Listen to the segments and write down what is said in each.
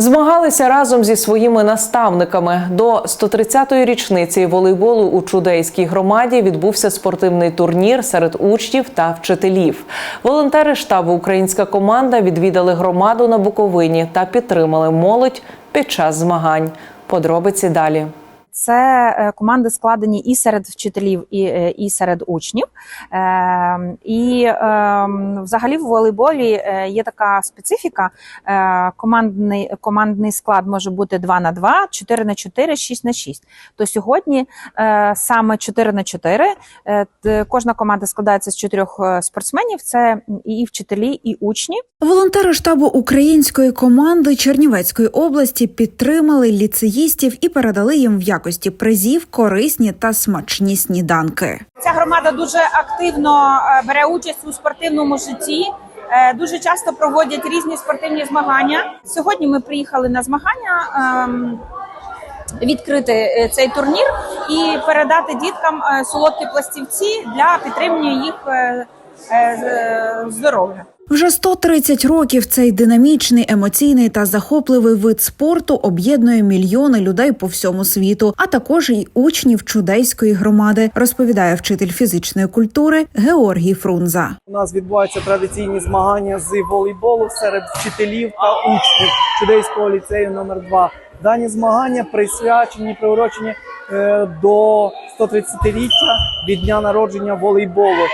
Змагалися разом зі своїми наставниками. До 130-ї річниці волейболу у чудейській громаді відбувся спортивний турнір серед учнів та вчителів. Волонтери штабу Українська команда відвідали громаду на Буковині та підтримали молодь під час змагань. Подробиці далі. Це е, команди складені і серед вчителів, і, е, і серед учнів. Е, І е, взагалі в волейболі е, є така специфіка. Командний, командний склад може бути 2 на 2, 4 на 4, 6 на 6. То сьогодні саме 4 на 4. Е, Кожна команда складається з чотирьох спортсменів: це і вчителі, і учні. Волонтери штабу української команди Чернівецької області підтримали ліцеїстів і передали їм в якості призів корисні та смачні сніданки. Ця громада дуже активно е, бере участь у спортивному житті. е, Дуже часто проводять різні спортивні змагання. Сьогодні ми приїхали на змагання ем, відкрити е, цей турнір і передати діткам солодкі пластівці для підтримання їх здоров'я. Вже 130 років цей динамічний, емоційний та захопливий вид спорту об'єднує мільйони людей по всьому світу, а також і учнів чудейської громади, розповідає вчитель фізичної культури Георгій Фрунза. У нас відбуваються традиційні змагання з волейболу серед вчителів та учнів чудейського ліцею номер 2 Дані змагання присвячені, приурочені е, до 130-річчя від дня народження волейболу.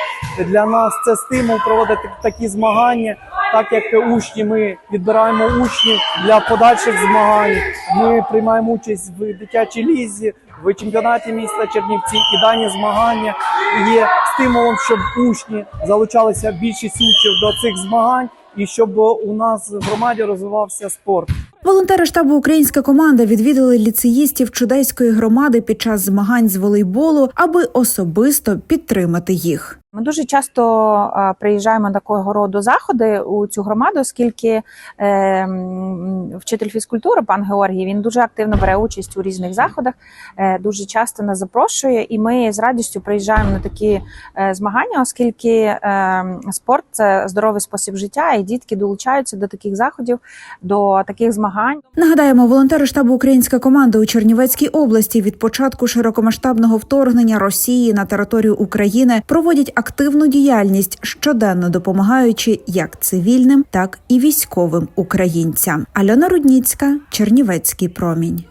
Для нас це стимул проводити такі змагання, так як учні ми відбираємо учнів для подальших змагань. Ми приймаємо участь в дитячій лізі, в чемпіонаті міста Чернівці. І дані змагання є стимулом, щоб учні залучалися більшість учнів до цих змагань, і щоб у нас в громаді розвивався спорт. Волонтери штабу Українська команда відвідали ліцеїстів чудейської громади під час змагань з волейболу, аби особисто підтримати їх. Ми дуже часто приїжджаємо на такого роду заходи у цю громаду, оскільки е, вчитель фізкультури, пан Георгій, він дуже активно бере участь у різних заходах, е, дуже часто нас запрошує, і ми з радістю приїжджаємо на такі е, змагання, оскільки е, спорт це здоровий спосіб життя, і дітки долучаються до таких заходів, до таких змагань. Нагадаємо, волонтери штабу Українська команда у Чернівецькій області від початку широкомасштабного вторгнення Росії на територію України проводять активну діяльність, щоденно допомагаючи як цивільним, так і військовим українцям. Альона Рудніцька, Чернівецький промінь.